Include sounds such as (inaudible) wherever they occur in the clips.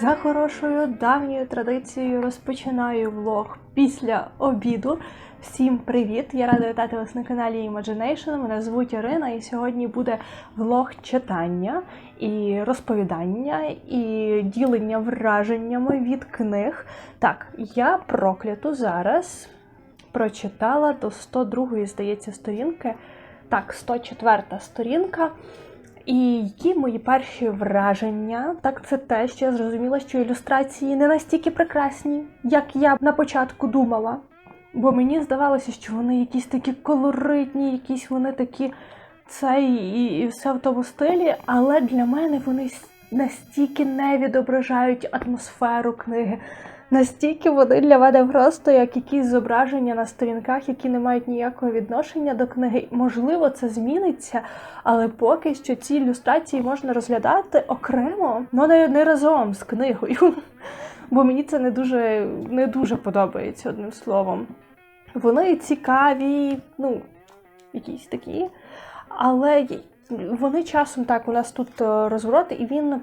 За хорошою давньою традицією розпочинаю влог після обіду. Всім привіт! Я рада вітати вас на каналі Imagination. Мене звуть Ірина, і сьогодні буде влог читання і розповідання і ділення враженнями від книг. Так, я прокляту зараз прочитала до 102, здається, сторінки. Так, 104 сторінка. І які мої перші враження? Так, це те, що я зрозуміла, що ілюстрації не настільки прекрасні, як я на початку думала. Бо мені здавалося, що вони якісь такі колоритні, якісь вони такі цей і, і все в тому стилі, але для мене вони настільки не відображають атмосферу книги. Настільки вони для мене просто як якісь зображення на сторінках, які не мають ніякого відношення до книги. Можливо, це зміниться, але поки що ці ілюстрації можна розглядати окремо, але не, не разом з книгою. (laughs) Бо мені це не дуже, не дуже подобається одним словом. Вони цікаві, ну, якісь такі, але вони часом так, у нас тут е, розворот, і він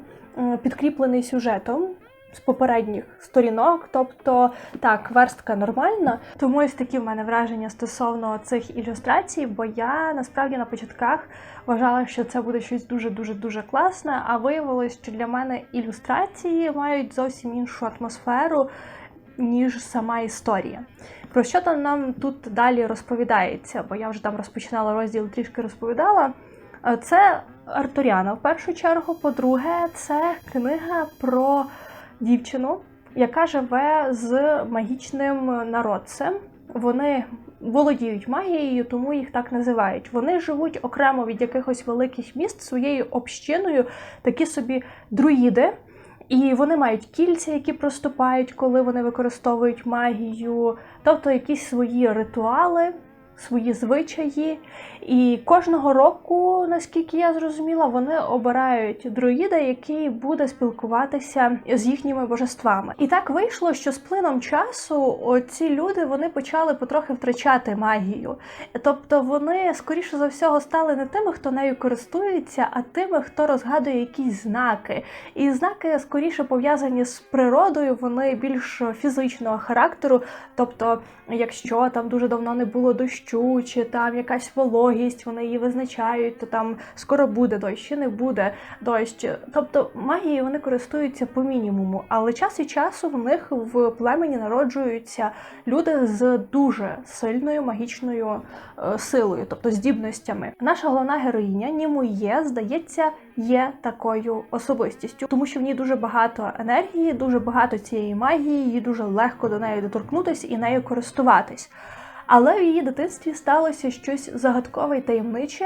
підкріплений сюжетом з попередніх сторінок. Тобто, так, верстка нормальна. Тому ось такі в мене враження стосовно цих ілюстрацій, бо я насправді на початках вважала, що це буде щось дуже дуже дуже класне. А виявилось, що для мене ілюстрації мають зовсім іншу атмосферу, ніж сама історія. Про що там нам тут далі розповідається? Бо я вже там розпочинала розділ, трішки розповідала. Е, Це Артуріана в першу чергу. По-друге, це книга про дівчину, яка живе з магічним народцем. Вони володіють магією, тому їх так називають. Вони живуть окремо від якихось великих міст своєю общиною, такі собі друїди. І вони мають кільця, які проступають, коли вони використовують магію, тобто якісь свої ритуали, свої звичаї. І кожного року, наскільки я зрозуміла, вони обирають друїда, який буде спілкуватися з їхніми божествами. І так вийшло, що з плином часу ці люди вони почали потрохи втрачати магію. Тобто вони, скоріше за всього, стали не тими, хто нею користується, а тими, хто розгадує якісь знаки. І знаки скоріше пов'язані з природою, вони більш фізичного характеру. Тобто, якщо там дуже давно не було дощу, чи там якась вологість, вони її визначають, то там скоро буде дощ, чи не буде дощ. Тобто магією вони користуються по мінімуму, але час від часу в них в племені народжуються люди з дуже сильною магічною е, силою, тобто здібностями. Наша головна героїня Німує, здається, є такою особистістю, тому що в ній дуже багато енергії, дуже багато цієї магії, їй дуже легко до неї доторкнутися і нею користуватись. Але в її дитинстві сталося щось загадкове й таємниче.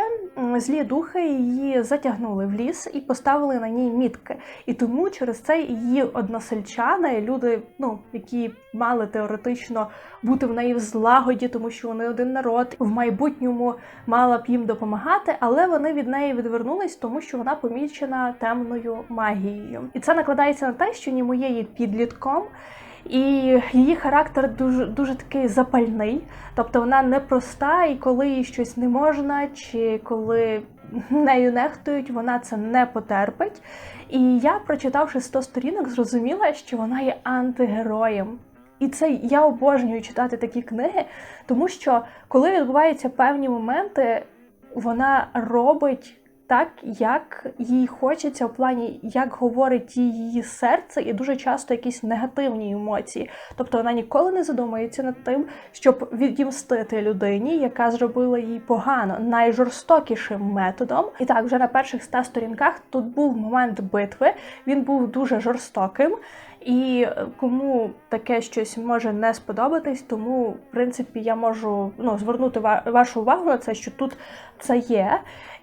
Злі духи її затягнули в ліс і поставили на ній мітки. І тому через це її односельчани, люди, ну які мали теоретично бути в неї в злагоді, тому що вони один народ в майбутньому мала б їм допомагати, але вони від неї відвернулись, тому що вона помічена темною магією. І це накладається на те, що Німоє є підлітком. І її характер дуже дуже такий запальний, тобто вона непроста, і коли їй щось не можна, чи коли нею нехтують, вона це не потерпить. І я, прочитавши 100 сторінок, зрозуміла, що вона є антигероєм. І це я обожнюю читати такі книги, тому що коли відбуваються певні моменти, вона робить так, як їй хочеться, в плані, як говорить її серце, і дуже часто якісь негативні емоції. Тобто вона ніколи не задумується над тим, щоб відімстити людині, яка зробила їй погано, найжорстокішим методом. І так, вже на перших ста сторінках тут був момент битви. Він був дуже жорстоким. І е, кому таке щось може не сподобатись, тому в принципі я можу ну, звернути вашу увагу на це, що тут це є.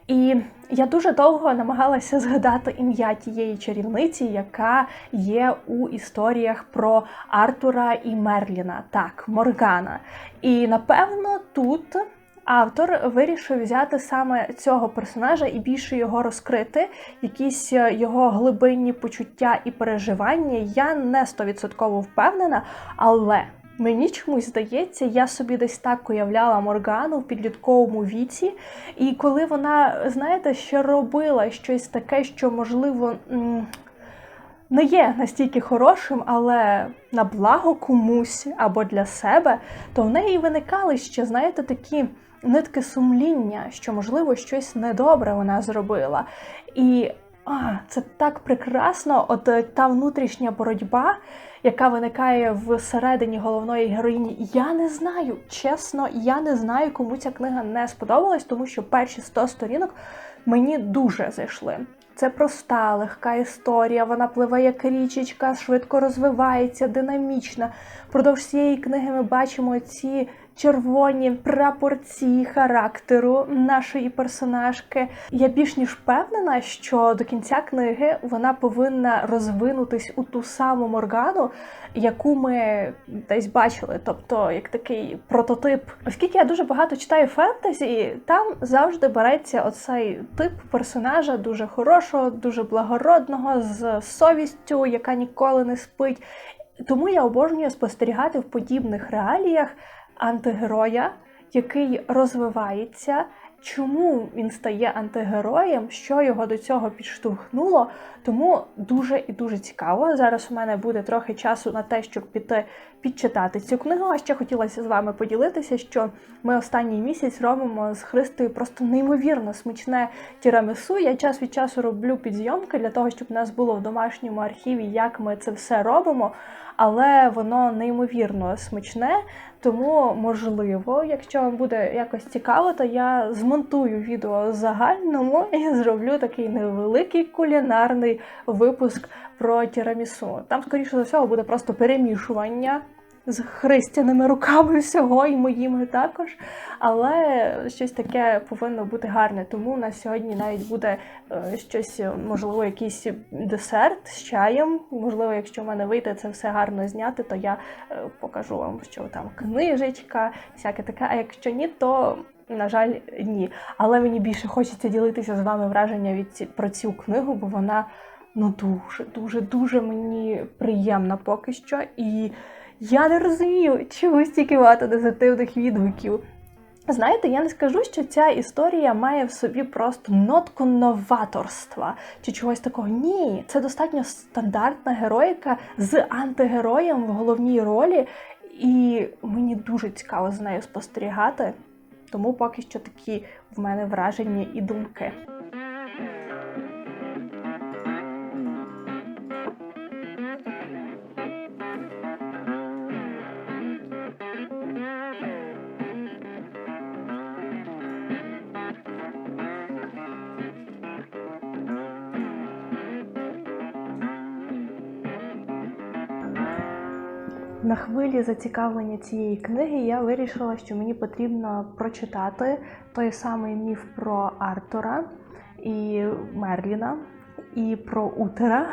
І я дуже довго намагалася згадати ім'я тієї чарівниці, яка є у історіях про Артура і Мерліна. Так, Моргана. І напевно тут. Автор вирішив взяти саме цього персонажа і більше його розкрити, якісь е, його глибинні почуття і переживання. Я не стовідсотково впевнена, але Мені чомусь здається, я собі десь так уявляла Моргану в підлітковому віці, і коли вона, знаєте, ще робила щось таке, що можливо. не є настільки хорошим, але на благо комусь або для себе, то в неї виникали ще, знаєте, такі нитки сумління, що, можливо, щось недобре вона зробила. І а, це так прекрасно, от е, та внутрішня боротьба, яка виникає всередині головної героїні. Я не знаю, чесно, я не знаю, кому ця книга не сподобалась, тому що перші 100 сторінок мені дуже зайшли. Це проста, легка історія, вона пливе як річечка, швидко розвивається, динамічна. Впродовж цієї книги ми бачимо ці червоні прапорці характеру нашої персонажки. Я більш ніж впевнена, що до кінця книги вона повинна розвинутись у ту саму Моргану, яку ми десь бачили, тобто як такий прототип. Оскільки я дуже багато читаю фентезі, там завжди береться оцей тип персонажа дуже хорошого, дуже благородного, з совістю, яка ніколи не спить. Тому я обожнюю спостерігати в подібних реаліях антигероя, який розвивається. Чому він стає антигероєм, що його до цього підштовхнуло? Тому дуже і дуже цікаво. Зараз у мене буде трохи часу на те, щоб піти підчитати цю книгу. А ще хотілося з вами поділитися, що ми останній місяць робимо з Христою просто неймовірно смачне тірамісу. Я час від часу роблю підзйомки для того, щоб у нас було в домашньому архіві, як ми це все робимо. Але воно неймовірно смачне, тому можливо, якщо вам буде якось цікаво, то я змонтую відео загальному і зроблю такий невеликий кулінарний випуск про тірамісу. Там, скоріше за всього, буде просто перемішування з христяними руками всього і моїми також. Але щось таке повинно бути гарне. Тому у нас сьогодні навіть буде е, щось, можливо, якийсь десерт з чаєм. Можливо, якщо в мене вийде це все гарно зняти, то я е, покажу вам, що там книжечка, всяке таке. А якщо ні, то. На жаль, ні. Але мені більше хочеться ділитися з вами враження від ці, про цю книгу, бо вона ну дуже, дуже, дуже мені приємна поки що. І я не розумію, чому стільки багато дезертивних відгуків. Знаєте, я не скажу, що ця історія має в собі просто нотку новаторства чи чогось такого. Ні, це достатньо стандартна героїка з антигероєм в головній ролі, і мені дуже цікаво з нею спостерігати. Тому поки що такі в мене враження і думки. На хвилі зацікавлення цієї книги я вирішила, що мені потрібно прочитати той самий міф про Артура і Мерліна і про Утера.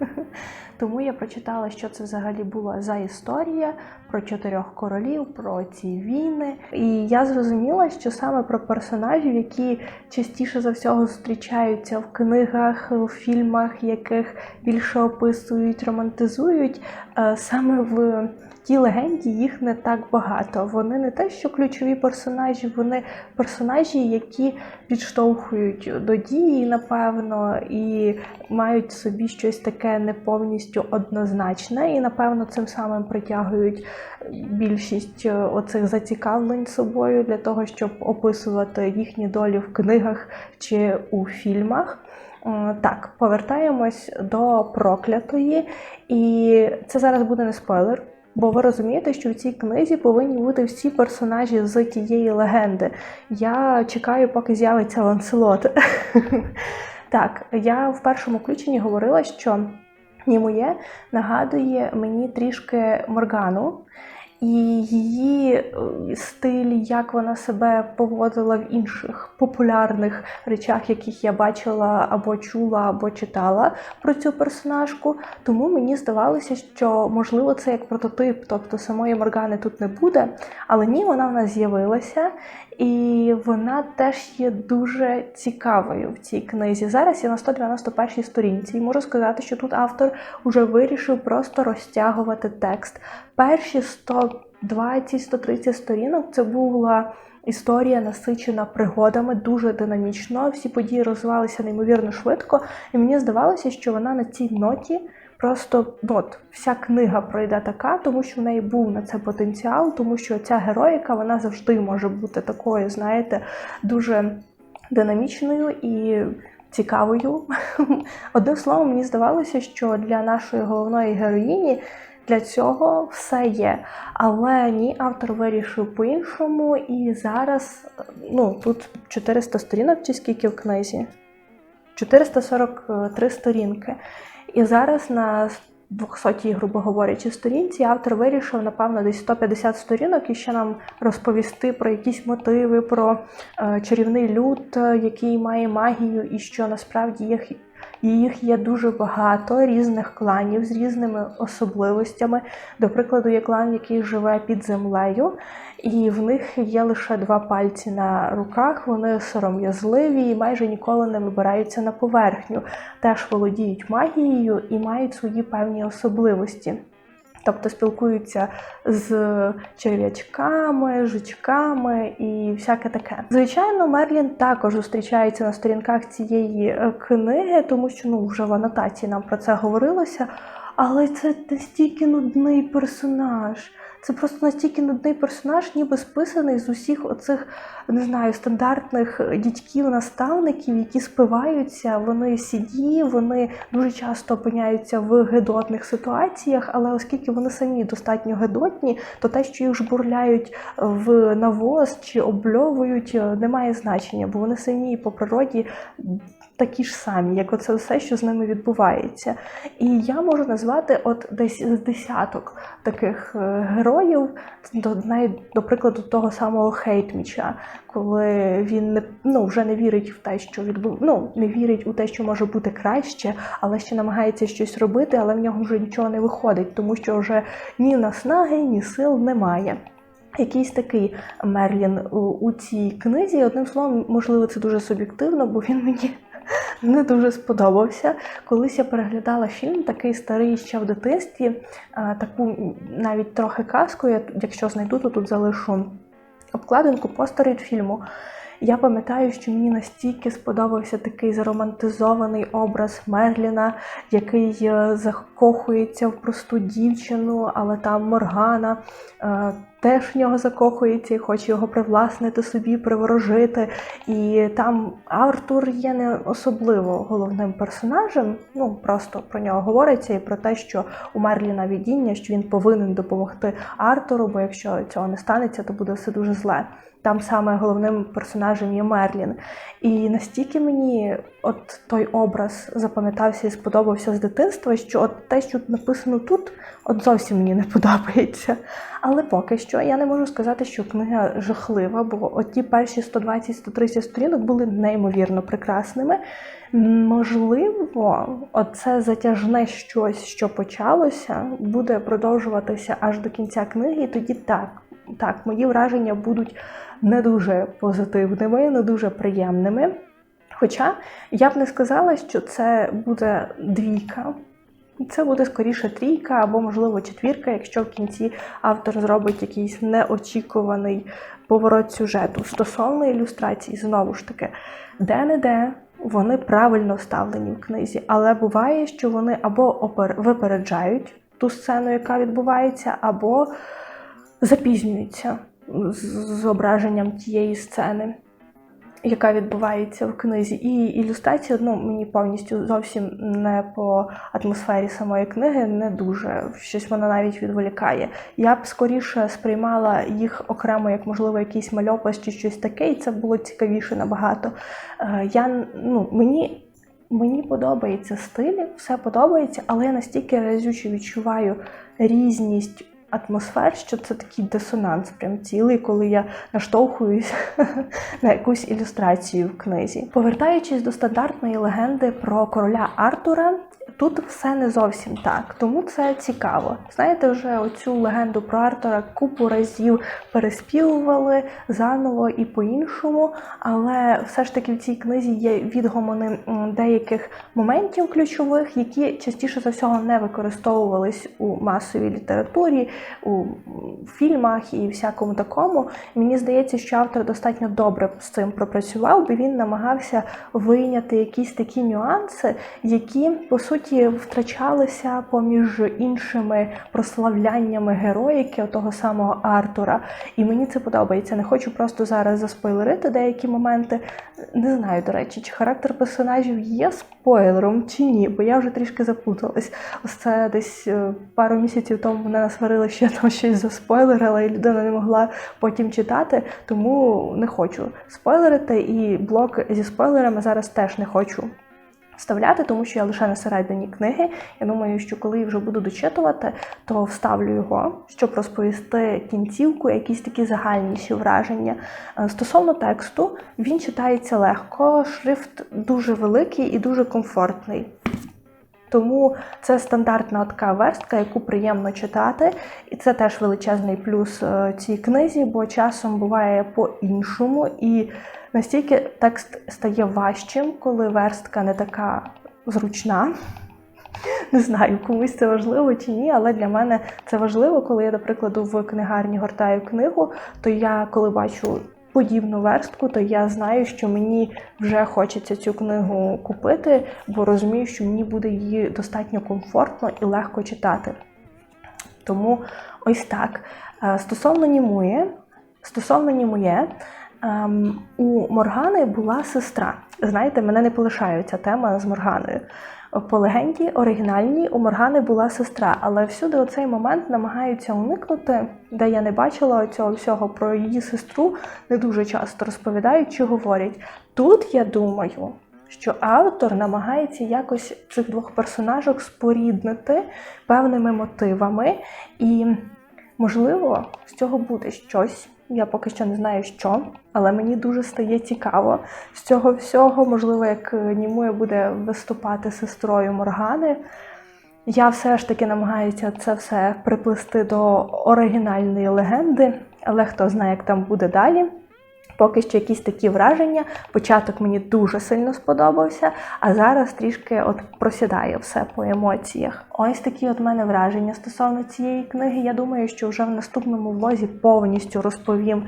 (laughs) Тому я прочитала, що це взагалі була за історія про чотирьох королів, про ці війни. І я зрозуміла, що саме про персонажів, які частіше за всього зустрічаються в книгах, в фільмах, яких більше описують, романтизують, е, саме в тій легенді їх не так багато. Вони не те, що ключові персонажі, вони персонажі, які підштовхують до дії, напевно, і мають в собі щось таке не повністю однозначне, і, напевно, цим самим притягують більшість оцих зацікавлень собою для того, щоб описувати їхні долі в книгах чи у фільмах. Так, повертаємось до проклятої, і це зараз буде не спойлер. Бо ви розумієте, що в цій книзі повинні бути всі персонажі з тієї легенди. Я чекаю, поки з'явиться Ланселот. (laughs) Так, я в першому включенні говорила, що Німує нагадує мені трішки Моргану. І її е, стиль, як вона себе поводила в інших популярних речах, яких я бачила або чула, або читала про цю персонажку. Тому мені здавалося, що можливо це як прототип, тобто самої Моргани тут не буде. Але ні, вона в нас з'явилася, і вона теж є дуже цікавою в цій книзі. Зараз я на 191 сторінці і можу сказати, що тут автор вже вирішив просто розтягувати текст. Перші 120-130 сторінок це була. Історія насичена пригодами, дуже динамічно. Всі події розвивалися неймовірно швидко, і мені здавалося, що вона на цій ноті Просто ну, от, вся книга пройде така, тому що в неї був на це потенціал, тому що ця героїка вона завжди може бути такою, знаєте, дуже динамічною і цікавою. (laughs) Одним словом, мені здавалося, що для нашої головної героїні для цього все є. Але ні, автор вирішив по-іншому, і зараз ну, тут 400 сторінок, чи скільки в книзі? 443 сторінки. І зараз на 200 грубо говорячи, сторінці автор вирішив, напевно, десь 150 сторінок і ще нам розповісти про якісь мотиви, про е, чарівний люд, е, який має магію, і що насправді їх. Їх є дуже багато різних кланів з різними особливостями. До прикладу, є клан, який живе під землею, і в них є лише два пальці на руках. Вони сором'язливі і майже ніколи не вибираються на поверхню. Теж володіють магією і мають свої певні особливості. Тобто спілкуються з черв'ячками, жучками і всяке таке. Звичайно, Мерлін також зустрічається на сторінках цієї е, книги, тому що ну вже в анотації нам про це говорилося. Але це настільки нудний персонаж. Це просто настільки нудний персонаж, ніби списаний з усіх оцих, не знаю, стандартних дядьків-наставників, які спиваються, вони сіді, вони дуже часто опиняються в гедотних ситуаціях, але оскільки вони самі достатньо гедотні, то те, що їх жбурляють в навоз чи обльовують, не має значення, бо вони самі по природі такі ж самі, як оце все, що з ними відбувається. І я можу назвати от десь з десяток таких е, героїв, до навіть до прикладу того самого Хейтміча, коли він не ну вже не вірить в те, що відбув, ну не вірить у те, що може бути краще, але ще намагається щось робити, але в нього вже нічого не виходить, тому що вже ні наснаги, ні сил немає. Якийсь такий Мерлін у, у цій книзі. Одним словом, можливо, це дуже суб'єктивно, бо він мені не дуже сподобався. Колись я переглядала фільм, такий старий ще в дитинстві, таку навіть трохи казку, я, якщо знайду, то тут залишу обкладинку постер фільму. Я пам'ятаю, що мені настільки сподобався такий заромантизований образ Мерліна, який е, закохується в просту дівчину, але там Моргана е, теж в нього закохується і хоче його привласнити собі, приворожити. І там Артур є не особливо головним персонажем. Ну просто про нього говориться і про те, що у Мерліна відіння, що він повинен допомогти Артуру, бо якщо цього не станеться, то буде все дуже зле. Там саме головним персонажем є Мерлін. І настільки мені от той образ запам'ятався і сподобався з дитинства, що от те, що написано тут, от зовсім мені не подобається. Але поки що я не можу сказати, що книга жахлива, бо от ті перші 120-130 сторінок були неймовірно прекрасними. Можливо, оце затяжне щось, що почалося, буде продовжуватися аж до кінця книги, і тоді так. Так, мої враження будуть не дуже позитивними, не дуже приємними. Хоча я б не сказала, що це буде двійка. Це буде скоріше трійка або, можливо, четвірка, якщо в кінці автор зробить якийсь неочікуваний поворот сюжету. Стосовно ілюстрації, знову ж таки, де-не-де вони правильно вставлені в книзі, але буває, що вони або випереджають ту сцену, яка відбувається, або запізнюються з зображенням тієї сцени, яка відбувається в книзі. І ілюстрація ну, мені повністю зовсім не по атмосфері самої книги, не дуже щось вона навіть відволікає. Я б скоріше сприймала їх окремо, як, можливо, якийсь мальопис чи щось таке, і це було цікавіше набагато. Е, я, ну, Мені. Мені подобається стиль, все подобається, але я настільки разюче відчуваю різність атмосфер, що це такий дисонанс, прям цілий, коли я наштовхуюсь (laughs) на якусь ілюстрацію в книзі. Повертаючись до стандартної легенди про короля Артура, Тут все не зовсім так, тому це цікаво. Знаєте, вже оцю легенду про Артура купу разів переспівували заново і по-іншому, але все ж таки в цій книзі є відгомони деяких моментів ключових, які частіше за всього не використовувались у масовій літературі, у фільмах і всякому такому. Мені здається, що автор достатньо добре з цим пропрацював, бо він намагався вийняти якісь такі нюанси, які по суті суті втрачалися поміж іншими прославляннями героїки того самого Артура. І мені це подобається. Не хочу просто зараз заспойлерити деякі моменти. Не знаю, до речі, чи характер персонажів є спойлером чи ні, бо я вже трішки заплуталась. Ось це десь е, пару місяців тому мене насварили, що я там щось заспойлерила, і людина не могла потім читати, тому не хочу спойлерити. І блок зі спойлерами зараз теж не хочу вставляти, тому що я лише на середині книги. Я думаю, що коли я вже буду дочитувати, то вставлю його, щоб розповісти кінцівку, якісь такі загальніші враження. Е, Стосовно тексту, він читається легко, шрифт дуже великий і дуже комфортний. Тому це стандартна така верстка, яку приємно читати, і це теж величезний плюс е, цій книзі, бо часом буває по-іншому, і настільки текст стає важчим, коли верстка не така зручна. Не знаю, комусь це важливо чи ні, але для мене це важливо, коли я, до прикладу, в книгарні гортаю книгу, то я, коли бачу подібну верстку, то я знаю, що мені вже хочеться цю книгу купити, бо розумію, що мені буде її достатньо комфортно і легко читати. Тому ось так. Е, Стосовно Німує, стосовно Німує, ем, у Моргани була сестра. Знаєте, мене не полишає ця тема з Морганою. По легенді оригінальній у Моргани була сестра, але всюди оцей момент намагаються уникнути, де я не бачила цього всього про її сестру, не дуже часто розповідають чи говорять. Тут я думаю, що автор намагається якось цих двох персонажок споріднити певними мотивами, і, можливо, з цього буде щось. Я поки що не знаю, що, але мені дуже стає цікаво з цього всього. Можливо, як Німуя буде виступати сестрою Моргани. Я все ж таки намагаюся це все приплести до оригінальної легенди, але хто знає, як там буде далі. Поки що якісь такі враження. Початок мені дуже сильно сподобався, а зараз трішки от просідає все по емоціях. Ось такі от мене враження стосовно цієї книги. Я думаю, що вже в наступному влозі повністю розповім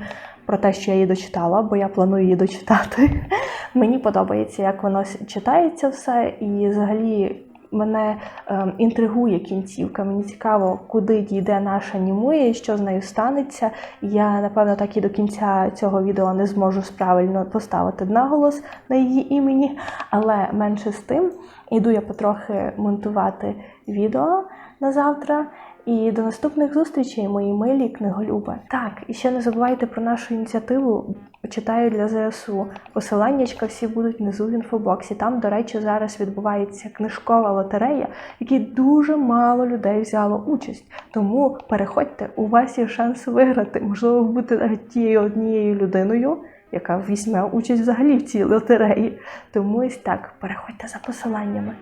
про те, що я її дочитала, бо я планую її дочитати. (laughs) Мені подобається, як воно читається все, і взагалі. Мене е, інтригує кінцівка. Мені цікаво, куди дійде наша Німуя і що з нею станеться. Я, напевно, так і до кінця цього відео не зможу правильно поставити наголос на її імені, але менше з тим іду я потрохи монтувати відео на завтра. І до наступних зустрічей, мої милі книголюби. Так, і ще не забувайте про нашу ініціативу. Читаю для ЗСУ. Посиланнячка всі будуть внизу в інфобоксі. Там, до речі, зараз відбувається книжкова лотерея, в якій дуже мало людей взяло участь. Тому переходьте, у вас є шанс виграти. Можливо, ви будете навіть тією однією людиною, яка візьме участь взагалі в цій лотереї. Тому ось так, переходьте за посиланнями.